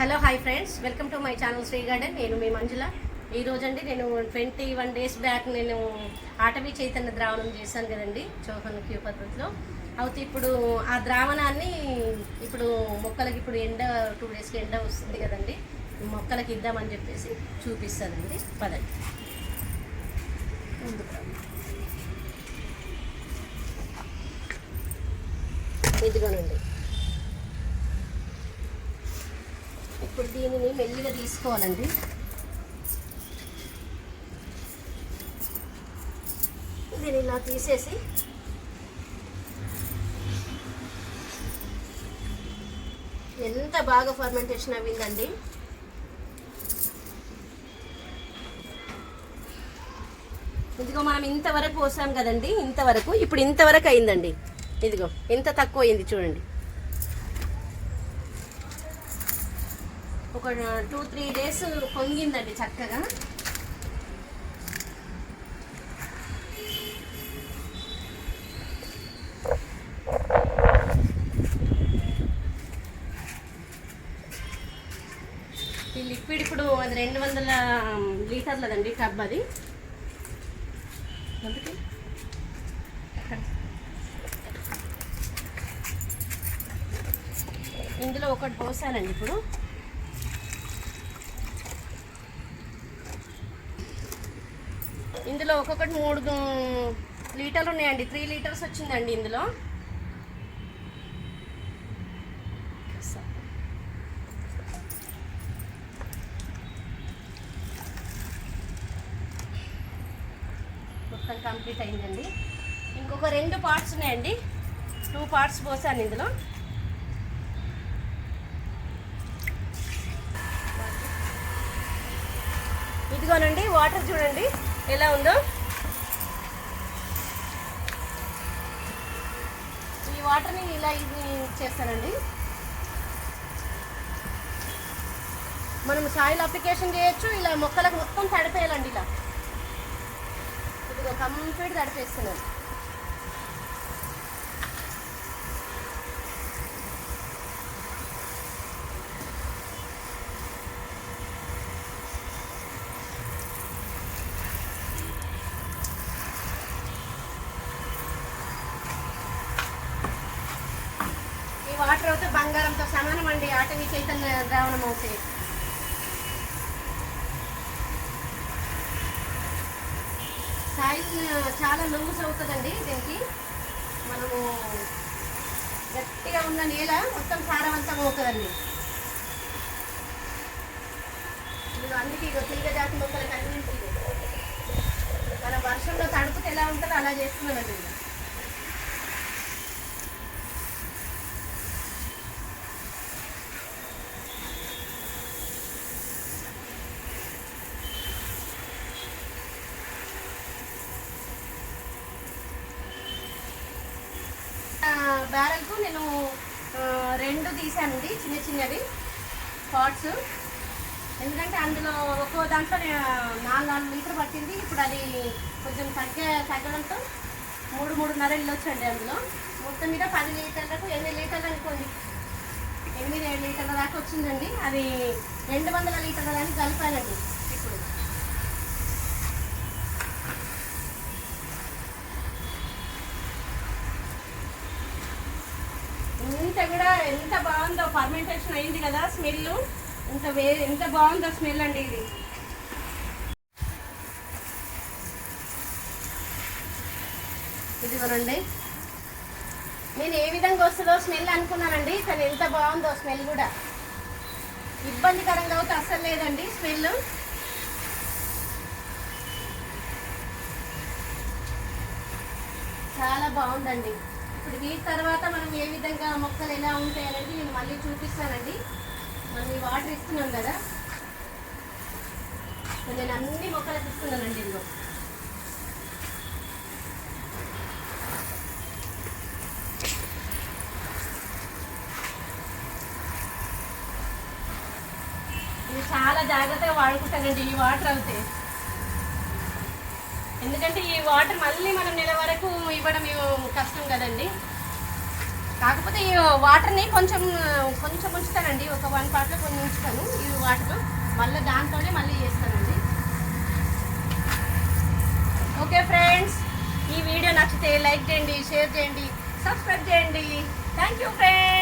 Hello hi friends welcome to my channel Sri garden నేను మీ మంజుల. ఈరోజు అండి నేను ట్వంటీ వన్ డేస్ బ్యాక్ నేను ఆటవీ చైతన్య ద్రావణం చేశాను కదండి చోహన్ క్యూ పద్ధతిలో. అయితే ఇప్పుడు ఆ ద్రావణాన్ని ఇప్పుడు మొక్కలకి ఇప్పుడు ఎండ టూ డేస్కి ఎండ వస్తుంది కదండి మొక్కలకి ఇద్దామని చెప్పేసి చూపిస్తానండి. పదండి. ఇదిగోనండి. ఇప్పుడు దీనిని మెల్లిగా తీసుకోవాలండి. దీన్ని ఇలా తీసేసి ఎంత బాగా ఫర్మెంటేషన్ అవ్విందండి. ఇదిగో మనం ఇంతవరకు పోసాం కదండి ఇంతవరకు. ఇప్పుడు ఇంతవరకు అయిందండి. ఇదిగో ఎంత తక్కువ అయింది చూడండి. ఒక టూ త్రీ డేస్ పొంగిందండి చక్కగా. ఈ లిక్విడ్ ఇప్పుడు అది రెండు వందల లీటర్లదండి టబ్ అది. అందుకే ఇందులో ఒకటి పోసానండి ఇప్పుడు. ఇందులో ఒక్కొక్కటి మూడు లీటర్లు ఉన్నాయండి త్రీ లీటర్స్ వచ్చిందండి ఇందులో. మొత్తం కంప్లీట్ అయిందండి. ఇంకొక రెండు పార్ట్స్ ఉన్నాయండి. టూ పార్ట్స్ పోసాను ఇందులో. ఇదిగోనండి వాటర్ చూడండి. ఎలా ఉందో? ఈ వాటర్ని ఇలా ఇది చేస్తానండి. మనం సాయిల్ అప్లికేషన్ చేయొచ్చు ఇలా మొక్కలకు మొత్తం తడిపేయాలండి ఇలా. ఇదిగో కంప్లీట్ తడిపేస్తున్నాను. వాటర్ అయితే బంగారంతో సమానం అండి. ఆటవి చైతన్య ద్రావణం అవుతాయి సైజ్ చాలా లూజ్ అవుతుందండి దీనికి. మనము గట్టిగా ఉన్న నేల మొత్తం సారవంతం అవుతుందండి. ఇది అందుకే ఇక తీగ జాతి మొక్కలకి అన్నింటికి మన వర్షంలో తడుపుతే ఎలా ఉంటుందో అలా చేస్తున్నామండి ఇది. ఆ, బ్యారెల్కు నేను రెండు తీసానండి చిన్న చిన్నవి. పాట్స్ ఎందుకంటే అందులో ఒక్కో దాంట్లో నాలుగు నాలుగు లీటర్ పట్టింది. ఇప్పుడు అది కొంచెం తగ్గే తగ్గడంతో మూడు మూడున్నర ఇల్లు వచ్చండి అందులో. మొత్తం మీద పది లీటర్లకు ఎనిమిది లీటర్లు అనుకోండి. ఎనిమిది ఏడు లీటర్ల దాకా వచ్చిందండి. అది రెండు వందల లీటర్ల దాకా కలిపానండి ఇప్పుడు ఇంత కూడా ఎంత బాగుందో ఫర్మెంటేషన్ అయింది కదా స్మెల్ ఇంత వే ఎంత బాగుందో స్మెల్ అండి ఇది. ఇదిగోనండి నేను ఏ విధంగా వస్తుందో స్మెల్ అనుకున్నానండి కానీ ఎంత బాగుందో స్మెల్ కూడా. ఇబ్బందికరంగా అయితే అస్సలు లేదండి స్మెల్ చాలా బాగుందండి. ఇప్పుడు వీటి తర్వాత మనం ఏ విధంగా మొక్కలు ఎలా ఉంటాయి అనేది నేను మళ్ళీ చూపిస్తానండి. మనం ఈ వాటర్ ఇస్తున్నాం కదా. నేను అన్ని మొక్కలకు ఇస్తున్నానండి ఇందులో చాలా జాగ్రత్తగా వాడుకుంటానండి ఈ వాటర్ అయితే. ఎందుకంటే ఈ వాటర్ మళ్ళీ మనం నెల వరకు ఇవ్వడం కష్టం కదండి. కాకపోతే ఈ వాటర్ని కొంచెం కొంచెం ఉంచుతానండి. ఒక వన్ పార్ట్లో కొన్ని ఉంచుతాను. ఈ వాటర్ మళ్ళీ దాంట్లోనే మళ్ళీ చేస్తానండి. ఓకే ఫ్రెండ్స్ ఈ వీడియో నచ్చితే లైక్ చేయండి షేర్ చేయండి సబ్స్క్రైబ్ చేయండి. Thank you friends.